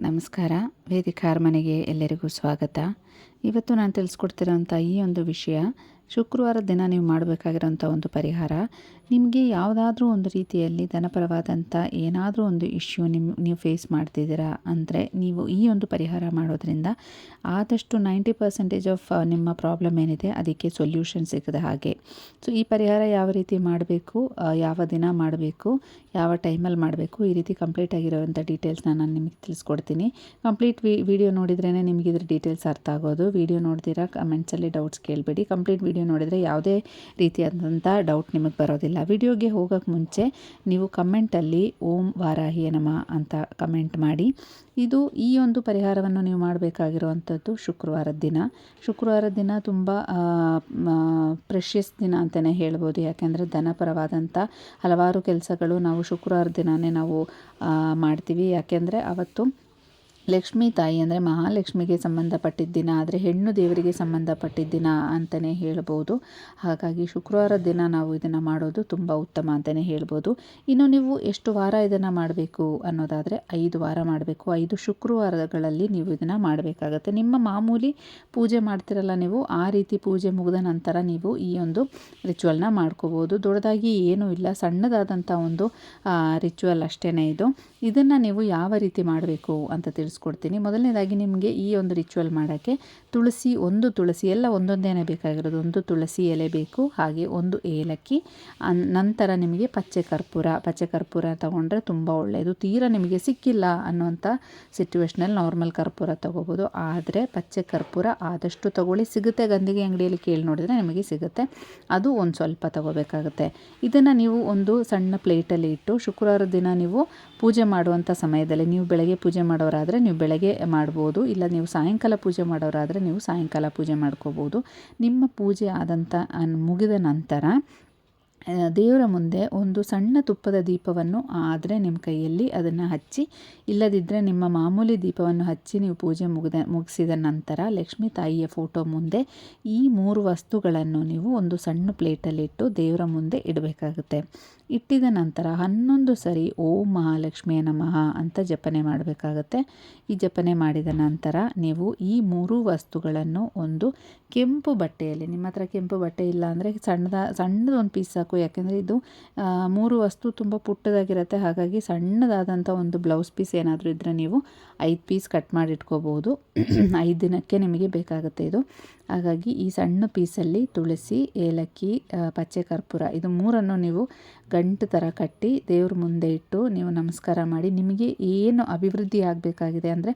ನಮಸ್ಕಾರ. ವೇದಿಕಾರ್ ಮನೆಗೆ ಎಲ್ಲರಿಗೂ ಸ್ವಾಗತ. ಇವತ್ತು ನಾನು ತಿಳಿಸ್ಕೊಡ್ತಿರೋಂಥ ಈ ಒಂದು ವಿಷಯ ಶುಕ್ರವಾರದ ದಿನ ನೀವು ಮಾಡಬೇಕಾಗಿರೋಂಥ ಒಂದು ಪರಿಹಾರ, ನಿಮಗೆ ಯಾವುದಾದ್ರೂ ಒಂದು ರೀತಿಯಲ್ಲಿ ಧನಪರವಾದಂಥ ಏನಾದರೂ ಒಂದು ಇಶ್ಯೂ ನಿಮ್ಮ ನೀವು ಫೇಸ್ ಮಾಡ್ತಿದ್ದೀರಾ ಅಂದರೆ ನೀವು ಈ ಒಂದು ಪರಿಹಾರ ಮಾಡೋದ್ರಿಂದ ಆದಷ್ಟು ನೈಂಟಿ ಪರ್ಸೆಂಟೇಜ್ ಆಫ್ ನಿಮ್ಮ ಪ್ರಾಬ್ಲಮ್ ಏನಿದೆ ಅದಕ್ಕೆ ಸೊಲ್ಯೂಷನ್ ಸಿಗದ ಹಾಗೆ. ಸೊ, ಈ ಪರಿಹಾರ ಯಾವ ರೀತಿ ಮಾಡಬೇಕು ಯಾವ ದಿನ ಮಾಡಬೇಕು, ಯಾವ ಟೈಮಲ್ಲಿ ಮಾಡಬೇಕು, ಈ ರೀತಿ ಕಂಪ್ಲೀಟ್ ಆಗಿರೋವಂಥ ಡೀಟೇಲ್ಸ್ನ ನಾನು ನಿಮಗೆ ತಿಳಿಸ್ಕೊಡ್ತೀನಿ. ಕಂಪ್ಲೀಟ್ ವಿ, ವಿಡಿಯೋ ನೋಡಿದ್ರೇ ನಿಮಗೆ ಇದ್ರ ಡೀಟೇಲ್ಸ್ ಅರ್ಥ ಆಗೋದು. ವಿಡಿಯೋ ನೋಡ್ತೀರಾ, ಕಮೆಂಟ್ಸಲ್ಲಿ ಡೌಟ್ಸ್ ಕೇಳಬೇಡಿ. ಕಂಪ್ಲೀಟ್ ವಿಡಿಯೋ ನೋಡಿದರೆ ಯಾವುದೇ ರೀತಿಯಾದಂಥ ಡೌಟ್ ನಿಮಗೆ ಬರೋದಿಲ್ಲ. ವಿಡಿಯೋಗೆ ಹೋಗೋಕ್ಕೆ ಮುಂಚೆ ನೀವು ಕಮೆಂಟಲ್ಲಿ ಓಂ ವಾರಾಹಿಯ ನಮ ಅಂತ ಕಮೆಂಟ್ ಮಾಡಿ. ಇದು ಈ ಒಂದು ಪರಿಹಾರವನ್ನು ನೀವು ಮಾಡಬೇಕಾಗಿರುವಂಥದ್ದು ಶುಕ್ರವಾರದ ದಿನ. ಶುಕ್ರವಾರದ ದಿನ ತುಂಬ ಪ್ರೆಷಿಯಸ್ ದಿನ ಅಂತಲೇ ಹೇಳ್ಬೋದು. ಯಾಕೆಂದರೆ ಧನಪರವಾದಂಥ ಹಲವಾರು ಕೆಲಸಗಳು ನಾವು ಶುಕ್ರವಾರ ದಿನವೇ ನಾವು ಮಾಡ್ತೀವಿ. ಯಾಕೆಂದರೆ ಅವತ್ತು ಲಕ್ಷ್ಮೀ ತಾಯಿ ಅಂದರೆ ಮಹಾಲಕ್ಷ್ಮಿಗೆ ಸಂಬಂಧಪಟ್ಟಿದ್ದ ದಿನ, ಆದರೆ ಹೆಣ್ಣು ದೇವರಿಗೆ ಸಂಬಂಧಪಟ್ಟಿದ್ದ ದಿನ ಅಂತಲೇ ಹೇಳ್ಬೋದು. ಹಾಗಾಗಿ ಶುಕ್ರವಾರ ದಿನ ನಾವು ಇದನ್ನು ಮಾಡೋದು ತುಂಬ ಉತ್ತಮ ಅಂತಲೇ ಹೇಳ್ಬೋದು. ಇನ್ನು ನೀವು ಎಷ್ಟು ವಾರ ಇದನ್ನು ಮಾಡಬೇಕು ಅನ್ನೋದಾದರೆ ಐದು ವಾರ ಮಾಡಬೇಕು. ಐದು ಶುಕ್ರವಾರಗಳಲ್ಲಿ ನೀವು ಇದನ್ನು ಮಾಡಬೇಕಾಗತ್ತೆ. ನಿಮ್ಮ ಮಾಮೂಲಿ ಪೂಜೆ ಮಾಡ್ತಿರಲ್ಲ ನೀವು, ಆ ರೀತಿ ಪೂಜೆ ಮುಗಿದ ನಂತರ ನೀವು ಈ ಒಂದು ರಿಚುವಲ್ನ ಮಾಡ್ಕೋಬೋದು. ದೊಡ್ಡದಾಗಿ ಏನೂ ಇಲ್ಲ ಸಣ್ಣದಾದಂಥ ಒಂದು ರಿಚುವಲ್ ಅಷ್ಟೇ ಇದು. ಇದನ್ನು ನೀವು ಯಾವ ರೀತಿ ಮಾಡಬೇಕು ಅಂತ ತಿಳಿಸ್ಕೊಡ್ತೀನಿ ಮೊದಲನೇದಾಗಿ ನಿಮಗೆ ಈ ಒಂದು ರಿಚುವಲ್ ಮಾಡೋಕ್ಕೆ ತುಳಸಿ, ಒಂದು ತುಳಸಿ, ಎಲ್ಲ ಒಂದೊಂದೇನೆ ಬೇಕಾಗಿರೋದು. ಒಂದು ತುಳಸಿ ಎಲೆ ಬೇಕು, ಹಾಗೆ ಒಂದು ಏಲಕ್ಕಿ ನಂತರ ನಿಮಗೆ ಪಚ್ಚೆ ಕರ್ಪೂರ. ಪಚ್ಚೆ ಕರ್ಪೂರ ತೊಗೊಂಡ್ರೆ ತುಂಬ ಒಳ್ಳೆಯದು ತೀರಾ ನಿಮಗೆ ಸಿಕ್ಕಿಲ್ಲ ಅನ್ನುವಂಥ ಸಿಚುವೇಶ್ನಲ್ಲಿ ನಾರ್ಮಲ್ ಕರ್ಪೂರ ತೊಗೋಬೋದು. ಆದರೆ ಪಚ್ಚೆ ಕರ್ಪೂರ ಆದಷ್ಟು ತೊಗೊಳ್ಳಿ. ಸಿಗುತ್ತೆ ಗಂಧಿಗೆ ಅಂಗಡಿಯಲ್ಲಿ ಕೇಳಿ ನೋಡಿದರೆ ನಿಮಗೆ ಸಿಗುತ್ತೆ. ಅದು ಒಂದು ಸ್ವಲ್ಪ ತೊಗೋಬೇಕಾಗುತ್ತೆ. ಇದನ್ನು ನೀವು ಒಂದು ಸಣ್ಣ ಪ್ಲೇಟಲ್ಲಿ ಇಟ್ಟು ಶುಕ್ರವಾರ ದಿನ ನೀವು ಪೂಜೆ ಮಾಡುವಂಥ ಸಮಯದಲ್ಲಿ, ನೀವು ಬೆಳಗ್ಗೆ ಪೂಜೆ ಮಾಡೋರಾದರೆ ನೀವು ಬೆಳಗ್ಗೆ ಮಾಡ್ಬೋದು, ಇಲ್ಲ ನೀವು ಸಾಯಂಕಾಲ ಪೂಜೆ ಮಾಡೋರಾದರೆ ನೀವು ಸಾಯಂಕಾಲ ಪೂಜೆ ಮಾಡ್ಕೋಬೋದು. ನಿಮ್ಮ ಪೂಜೆ ಆದಂಥ ಮುಗಿದ ನಂತರ ದೇವರ ಮುಂದೆ ಒಂದು ಸಣ್ಣ ತುಪ್ಪದ ದೀಪವನ್ನು ಆದರೆ ನಿಮ್ಮ ಕೈಯಲ್ಲಿ ಅದನ್ನು ಹಚ್ಚಿ ಇಲ್ಲದಿದ್ದರೆ ನಿಮ್ಮ ಮಾಮೂಲಿ ದೀಪವನ್ನು ಹಚ್ಚಿ ನೀವು ಪೂಜೆ ಮುಗಿದ, ಮುಗಿಸಿದ ನಂತರ ಲಕ್ಷ್ಮೀ ತಾಯಿಯ ಫೋಟೋ ಮುಂದೆ ಈ ಮೂರು ವಸ್ತುಗಳನ್ನು ನೀವು ಒಂದು ಸಣ್ಣ ಪ್ಲೇಟಲ್ಲಿಟ್ಟು ದೇವರ ಮುಂದೆ ಇಡಬೇಕಾಗುತ್ತೆ. ಇಟ್ಟಿದ ನಂತರ ಹನ್ನೊಂದು ಸರಿ ಓಂ ಮಹಾಲಕ್ಷ್ಮಿಯ ನಮಃ ಅಂತ ಜಪನೆ ಮಾಡಬೇಕಾಗತ್ತೆ. ಈ ಜಪನೆ ಮಾಡಿದ ನಂತರ ನೀವು ಈ ಮೂರು ವಸ್ತುಗಳನ್ನು ಒಂದು ಕೆಂಪು ಬಟ್ಟೆಯಲ್ಲಿ, ನಿಮ್ಮ ಹತ್ರ ಕೆಂಪು ಬಟ್ಟೆ ಇಲ್ಲ ಅಂದರೆ ಸಣ್ಣದ, ಸಣ್ಣದೊಂದು ಪೀಸ್ ಸಾಕು. ಯಾಕೆಂದರೆ ಇದು ಮೂರು ವಸ್ತು ತುಂಬ ಪುಟ್ಟದಾಗಿರುತ್ತೆ. ಹಾಗಾಗಿ ಸಣ್ಣದಾದಂಥ ಒಂದು ಬ್ಲೌಸ್ ಪೀಸ್ ಏನಾದರೂ ಇದ್ದರೆ ನೀವು ಐದು ಪೀಸ್ ಕಟ್ ಮಾಡಿ ಇಟ್ಕೋಬೋದು ಐದು ದಿನಕ್ಕೆ ನಿಮಗೆ ಬೇಕಾಗುತ್ತೆ ಇದು. ಹಾಗಾಗಿ ಈ ಸಣ್ಣ ಪೀಸಲ್ಲಿ ತುಳಸಿ, ಏಲಕ್ಕಿ ಪಚ್ಚೆ ಕರ್ಪೂರ ಇದು ಮೂರನ್ನು ನೀವು ಗಂಟು ಥರ ಕಟ್ಟಿ ದೇವ್ರ ಮುಂದೆ ಇಟ್ಟು ನೀವು ನಮಸ್ಕಾರ ಮಾಡಿ ನಿಮಗೆ ಏನು ಅಭಿವೃದ್ಧಿ ಆಗಬೇಕಾಗಿದೆ ಅಂದರೆ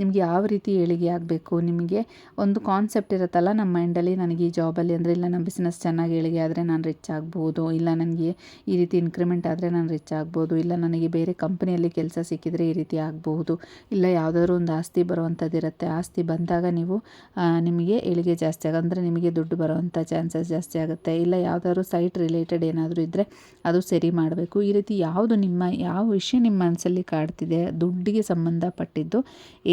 ನಿಮಗೆ ಯಾವ ರೀತಿ ಏಳಿಗೆ ಆಗಬೇಕು, ನಿಮಗೆ ಒಂದು ಕಾನ್ಸೆಪ್ಟ್ ಇರುತ್ತಲ್ಲ ನಮ್ಮ ಮೈಂಡಲ್ಲಿ ನನಗೆ ಈ ಜಾಬಲ್ಲಿ ಅಂದರೆ ಇಲ್ಲ ನಮ್ಮ ಬಿಸ್ನೆಸ್ ಚೆನ್ನಾಗಿ ಏಳಿಗೆ ಆದರೆ ನಾನು ರಿಚ್ ಆಗ್ಬೋದು, ಇಲ್ಲ ನನಗೆ ಈ ರೀತಿ ಇನ್ಕ್ರಿಮೆಂಟ್ ಆದರೆ ನಾನು ರಿಚ್ ಆಗ್ಬೋದು, ಇಲ್ಲ ನನಗೆ ಬೇರೆ ಕಂಪ್ನಿಯಲ್ಲಿ ಕೆಲಸ ಸಿಕ್ಕಿದರೆ ಈ ರೀತಿ ಆಗಬಹುದು ಇಲ್ಲ ಯಾವುದಾದ್ರು ಒಂದು ಆಸ್ತಿ ಬರುವಂಥದ್ದಿರುತ್ತೆ ಆಸ್ತಿ ಬಂದಾಗ ನೀವು ನಿಮಗೆ ಏಳಿಗೆ ಜಾಸ್ತಿ ಆಗ, ಅಂದರೆ ನಿಮಗೆ ದುಡ್ಡು ಬರೋವಂಥ ಚಾನ್ಸಸ್ ಜಾಸ್ತಿ ಆಗುತ್ತೆ. ಇಲ್ಲ, ಯಾವುದಾದ್ರು ಸೈಟ್ ರಿಲೇಟೆಡ್ ಏನಾದರೂ ಇದ್ದರೆ ಅದು ಸರಿ ಮಾಡಬೇಕು. ಈ ರೀತಿ ಯಾವುದು ನಿಮ್ಮ, ಯಾವ ವಿಷಯ ನಿಮ್ಮ ಮನಸ್ಸಲ್ಲಿ ಕಾಡ್ತಿದೆ, ದುಡ್ಡಿಗೆ ಸಂಬಂಧಪಟ್ಟಿದ್ದು,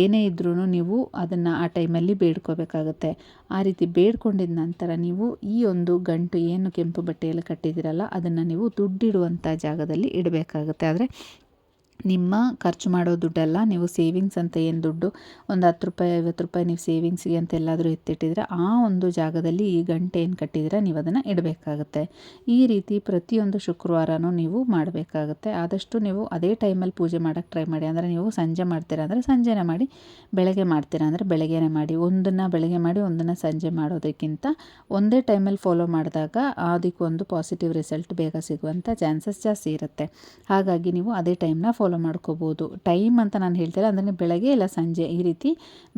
ಏನೇ ಇದ್ರೂ ನೀವು ಅದನ್ನು ಆ ಟೈಮಲ್ಲಿ ಬೇಡ್ಕೋಬೇಕಾಗತ್ತೆ. ಆ ರೀತಿ ಬೇಡ್ಕೊಂಡಿದ ನಂತರ ನೀವು ಈ ಒಂದು ಗಂಟು ಏನು ಕೆಂಪು ಬಟ್ಟೆಯಲ್ಲಿ ಕಟ್ಟಿದ್ದೀರಲ್ಲ, ಅದನ್ನು ನೀವು ದುಡ್ಡಿಡುವಂಥ ಜಾಗದಲ್ಲಿ ಇಡಬೇಕಾಗುತ್ತೆ. ಆದರೆ ನಿಮ್ಮ ಖರ್ಚು ಮಾಡೋ ದುಡ್ಡಲ್ಲ, ನೀವು ಸೇವಿಂಗ್ಸ್ ಅಂತ ಏನು ದುಡ್ಡು, ಒಂದು ಹತ್ತು ರೂಪಾಯಿ, ಐವತ್ತು ರೂಪಾಯಿ ನೀವು ಸೇವಿಂಗ್ಸಿಗೆ ಅಂತ ಎಲ್ಲಾದರೂ ಎತ್ತಿಟ್ಟಿದ್ರೆ, ಆ ಒಂದು ಜಾಗದಲ್ಲಿ ಈ ಗಂಟೆ ಏನು ಕಟ್ಟಿದ್ರೆ ನೀವು ಅದನ್ನು ಇಡಬೇಕಾಗುತ್ತೆ. ಈ ರೀತಿ ಪ್ರತಿಯೊಂದು ಶುಕ್ರವಾರನೂ ನೀವು ಮಾಡಬೇಕಾಗುತ್ತೆ. ಆದಷ್ಟು ನೀವು ಅದೇ ಟೈಮಲ್ಲಿ ಪೂಜೆ ಮಾಡೋಕ್ಕೆ ಟ್ರೈ ಮಾಡಿ. ಅಂದರೆ ನೀವು ಸಂಜೆ ಮಾಡ್ತೀರಾ ಅಂದರೆ ಸಂಜೆನೇ ಮಾಡಿ, ಬೆಳಗ್ಗೆ ಮಾಡ್ತೀರಾ ಅಂದರೆ ಬೆಳಗ್ಗೆನೇ ಮಾಡಿ. ಒಂದನ್ನು ಬೆಳಗ್ಗೆ ಮಾಡಿ, ಒಂದನ್ನು ಸಂಜೆ ಮಾಡೋದಕ್ಕಿಂತ ಒಂದೇ ಟೈಮಲ್ಲಿ ಫಾಲೋ ಮಾಡಿದಾಗ ಅದಕ್ಕೊಂದು ಪಾಸಿಟಿವ್ ರಿಸಲ್ಟ್ ಬೇಗ ಸಿಗುವಂಥ ಚಾನ್ಸಸ್ ಜಾಸ್ತಿ ಇರುತ್ತೆ. ಹಾಗಾಗಿ ನೀವು ಅದೇ ಟೈಮ್ನ ಫಾಲೋ ಫಾಲೋ ಮಾಡ್ಕೋಬೋದು. ಟೈಮ್ ಅಂತ ನಾನು ಹೇಳ್ತೇನೆ ಅಂದರೆ ಬೆಳಗ್ಗೆ ಇಲ್ಲ ಸಂಜೆ ಈ ರೀತಿ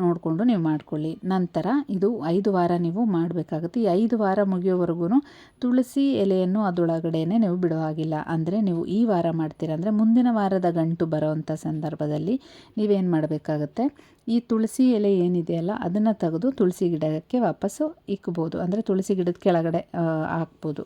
ನೋಡಿಕೊಂಡು ನೀವು ಮಾಡ್ಕೊಳ್ಳಿ. ನಂತರ ಇದು ಐದು ವಾರ ನೀವು ಮಾಡಬೇಕಾಗುತ್ತೆ. ಈ ಐದು ವಾರ ಮುಗಿಯೋವರೆಗೂ ತುಳಸಿ ಎಲೆಯನ್ನು ಅದರೊಳಗಡೆ ನೀವು ಬಿಡೋ ಹಾಗಿಲ್ಲ. ಅಂದರೆ ನೀವು ಈ ವಾರ ಮಾಡ್ತೀರ ಅಂದರೆ ಮುಂದಿನ ವಾರದ ಗಂಟು ಬರೋವಂಥ ಸಂದರ್ಭದಲ್ಲಿ ನೀವೇನು ಮಾಡಬೇಕಾಗುತ್ತೆ? ಈ ತುಳಸಿ ಎಲೆ ಏನಿದೆಯಲ್ಲ, ಅದನ್ನು ತೆಗೆದು ತುಳಸಿ ಗಿಡಕ್ಕೆ ವಾಪಸ್ಸು ಇಕ್ಬೋದು. ಅಂದರೆ ತುಳಸಿ ಗಿಡದ ಕೆಳಗಡೆ ಹಾಕ್ಬೋದು.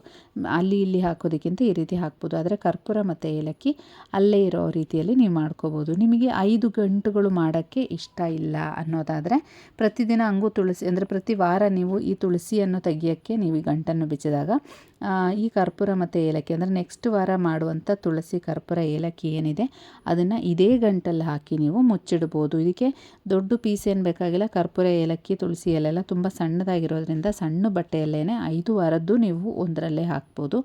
ಅಲ್ಲಿ ಇಲ್ಲಿ ಹಾಕೋದಕ್ಕಿಂತ ಈ ರೀತಿ ಹಾಕ್ಬೋದು. ಆದರೆ ಕರ್ಪೂರ ಮತ್ತು ಏಲಕ್ಕಿ ಅಲ್ಲೇ ಇರೋ ರೀತಿಯಲ್ಲಿ ನೀವು ಮಾಡ್ಕೋಬೋದು. ನಿಮಗೆ ಐದು ಗಂಟುಗಳು ಮಾಡೋಕ್ಕೆ ಇಷ್ಟ ಇಲ್ಲ ಅನ್ನೋದಾದರೆ ಪ್ರತಿದಿನ ಹಂಗೂ ತುಳಸಿ, ಅಂದರೆ ಪ್ರತಿ ವಾರ ನೀವು ಈ ತುಳಸಿಯನ್ನು ತೆಗಿಯೋಕ್ಕೆ ನೀವು ಈ ಗಂಟನ್ನು ಬಿಚ್ಚಿದಾಗ ಈ ಕರ್ಪೂರ ಮತ್ತು ಏಲಕ್ಕಿ, ಅಂದರೆ ನೆಕ್ಸ್ಟ್ ವಾರ ಮಾಡುವಂಥ ತುಳಸಿ ಕರ್ಪೂರ ಏಲಕ್ಕಿ ಏನಿದೆ, ಅದನ್ನು ಇದೇ ಗಂಟಲ್ಲಿ ಹಾಕಿ ನೀವು ಮುಚ್ಚಿಡ್ಬೋದು. ಇದಕ್ಕೆ ದೊಡ್ಡ ಪೀಸ್ ಏನು ಬೇಕಾಗಿಲ್ಲ, ಕರ್ಪೂರ ಏಲಕ್ಕಿ, ತುಳಸಿ ಎಲೆಲ್ಲ ತುಂಬ ಸಣ್ಣದಾಗಿರೋದ್ರಿಂದ ಸಣ್ಣ ಬಟ್ಟೆಯಲ್ಲೇ ಐದು ವಾರದ್ದು ನೀವು ಒಂದರಲ್ಲೇ ಹಾಕ್ಬೋದು.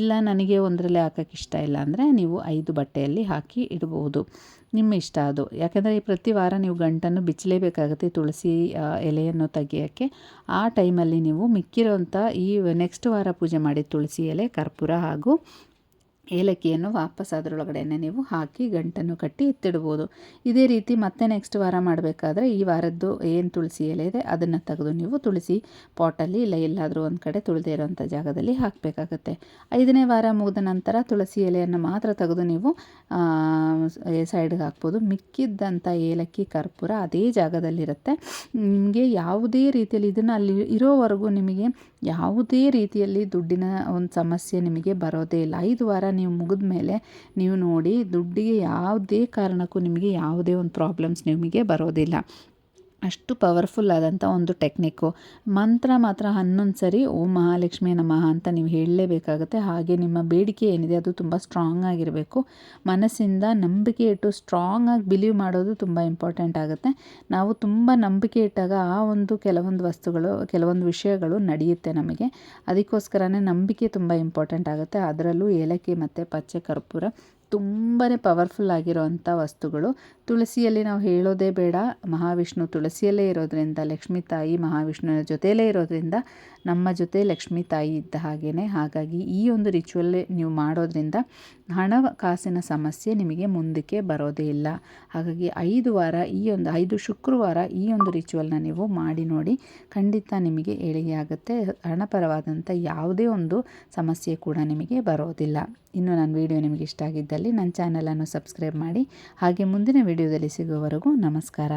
ಇಲ್ಲ, ನನಗೆ ಒಂದರಲ್ಲೇ ಹಾಕೋಕ್ಕೆ ಇಷ್ಟ ಇಲ್ಲ ಅಂದರೆ ನೀವು ಐದು ಬಟ್ಟೆಯಲ್ಲಿ ಹಾಕಿ ಇಡ್ಬೋದು. ನಿಮ್ಮ ಇಷ್ಟ ಅದು. ಯಾಕೆಂದರೆ ಪ್ರತಿ ವಾರ ನೀವು ಗಂಟನ್ನು ಬಿಚ್ಚಲೇಬೇಕಾಗುತ್ತೆ ತುಳಸಿ ಎಲೆಯನ್ನು ತೆಗಿಯೋಕ್ಕೆ. ಆ ಟೈಮಲ್ಲಿ ನೀವು ಮಿಕ್ಕಿರೋಂಥ ಈ ನೆಕ್ಸ್ಟ್ ವಾರ ಪೂಜೆ ಮಾಡಿದ ತುಳಸಿ ಎಲೆ, ಕರ್ಪೂರ ಹಾಗೂ ಏಲಕ್ಕಿಯನ್ನು ವಾಪಸ್ ಅದರೊಳಗಡೆನೆ ನೀವು ಹಾಕಿ ಗಂಟನ್ನು ಕಟ್ಟಿ ಎತ್ತಿಡ್ಬೋದು ಇದೇ ರೀತಿ ಮತ್ತೆ ನೆಕ್ಸ್ಟ್ ವಾರ ಮಾಡಬೇಕಾದ್ರೆ ಈ ವಾರದ್ದು ಏನು ತುಳಸಿ ಎಲೆ ಇದೆ ಅದನ್ನು ತೆಗೆದು ನೀವು ತುಳಸಿ ಪಾಟಲ್ಲಿ ಇಲ್ಲ ಎಲ್ಲಾದರೂ ಒಂದು ಕಡೆ ತುಳಿದೇ ಇರುವಂಥ ಜಾಗದಲ್ಲಿ ಹಾಕಬೇಕಾಗತ್ತೆ. ಐದನೇ ವಾರ ಮುಗಿದ ನಂತರ ತುಳಸಿ ಎಲೆಯನ್ನು ಮಾತ್ರ ತೆಗೆದು ನೀವು ಸೈಡ್ಗೆ ಹಾಕ್ಬೋದು. ಮಿಕ್ಕಿದ್ದಂಥ ಏಲಕ್ಕಿ, ಕರ್ಪೂರ ಅದೇ ಜಾಗದಲ್ಲಿರುತ್ತೆ. ನಿಮಗೆ ಯಾವುದೇ ರೀತಿಯಲ್ಲಿ ಇದನ್ನು ಅಲ್ಲಿ ಇರೋವರೆಗೂ ನಿಮಗೆ ಯಾವುದೇ ರೀತಿಯಲ್ಲಿ ದುಡ್ಡಿನ ಒಂದು ಸಮಸ್ಯೆ ನಿಮಗೆ ಬರೋದೇ ಇಲ್ಲ. ಐದು ವಾರ ನೀವು ಮುಗಿದ ಮೇಲೆ ನೀವು ನೋಡಿ ದುಡ್ಡಿಗೆ ಯಾವುದೇ ಕಾರಣಕ್ಕೂ ನಿಮಗೆ ಯಾವುದೇ ಒಂದು ಪ್ರಾಬ್ಲಮ್ಸ್ ನಿಮಗೆ ಬರೋದಿಲ್ಲ. ಅಷ್ಟು ಪವರ್ಫುಲ್ ಆದಂಥ ಒಂದು ಟೆಕ್ನಿಕ್ಕು. ಮಂತ್ರ ಮಾತ್ರ ಹನ್ನೊಂದು ಸರಿ ಓಂ ಮಹಾಲಕ್ಷ್ಮಿ ನಮಃ ಅಂತ ನೀವು ಹೇಳಲೇಬೇಕಾಗುತ್ತೆ. ಹಾಗೆ ನಿಮ್ಮ ಬೇಡಿಕೆ ಏನಿದೆ ಅದು ತುಂಬ ಸ್ಟ್ರಾಂಗ್ ಆಗಿರಬೇಕು. ಮನಸ್ಸಿಂದ ನಂಬಿಕೆ ಇಟ್ಟು ಸ್ಟ್ರಾಂಗ್ ಆಗಿ ಬಿಲೀವ್ ಮಾಡೋದು ತುಂಬ ಇಂಪಾರ್ಟೆಂಟ್ ಆಗುತ್ತೆ. ನಾವು ತುಂಬ ನಂಬಿಕೆ ಇಟ್ಟಾಗ ಆ ಒಂದು ಕೆಲವೊಂದು ವಸ್ತುಗಳು, ಕೆಲವೊಂದು ವಿಷಯಗಳು ನಡೆಯುತ್ತೆ ನಮಗೆ. ಅದಕ್ಕೋಸ್ಕರನೇ ನಂಬಿಕೆ ತುಂಬ ಇಂಪಾರ್ಟೆಂಟ್ ಆಗುತ್ತೆ. ಅದರಲ್ಲೂ ಏಲಕ್ಕಿ ಮತ್ತು ಪಚ್ಚೆ ಕರ್ಪೂರ. ತುಂಬಾ ಪವರ್ಫುಲ್ ಆಗಿರೋವಂಥ ವಸ್ತುಗಳು. ತುಳಸಿಯಲ್ಲಿ ನಾವು ಹೇಳೋದೇ ಬೇಡ. ಮಹಾವಿಷ್ಣು ತುಳಸಿಯಲ್ಲೇ ಇರೋದರಿಂದ, ಲಕ್ಷ್ಮೀ ತಾಯಿ ಮಹಾವಿಷ್ಣುವಿನ ಜೊತೆಯಲ್ಲೇ ಇರೋದ್ರಿಂದ ನಮ್ಮ ಜೊತೆ ಲಕ್ಷ್ಮೀ ತಾಯಿ ಇದ್ದ ಹಾಗೆಯೇ ಹಾಗಾಗಿ ಈ ಒಂದು ರಿಚುವಲ್ ನೀವು ಮಾಡೋದ್ರಿಂದ ಹಣ ಕಾಸಿನ ಸಮಸ್ಯೆ ನಿಮಗೆ ಮುಂದಕ್ಕೆ ಬರೋದೇ ಇಲ್ಲ. ಹಾಗಾಗಿ ಐದು ವಾರ ಈ ಒಂದು, ಐದು ಶುಕ್ರವಾರ ಈ ಒಂದು ರಿಚುವಲ್ನ ನೀವು ಮಾಡಿ ನೋಡಿ ಖಂಡಿತ ನಿಮಗೆ ಏಳಿಗೆ ಆಗುತ್ತೆ. ಹಣಪರವಾದಂಥ ಯಾವುದೇ ಒಂದು ಸಮಸ್ಯೆ ಕೂಡ ನಿಮಗೆ ಬರೋದಿಲ್ಲ. ಇನ್ನು ನನ್ನ ವಿಡಿಯೋ ನಿಮಗೆ ಇಷ್ಟ ಆಗಿದ್ದಲ್ಲಿ ನನ್ನ ಚಾನಲನ್ನು ಸಬ್ಸ್ಕ್ರೈಬ್ ಮಾಡಿ. ಹಾಗೆ ಮುಂದಿನ ವಿಡಿಯೋದಲ್ಲಿ ಸಿಗುವವರೆಗೂ ನಮಸ್ಕಾರ.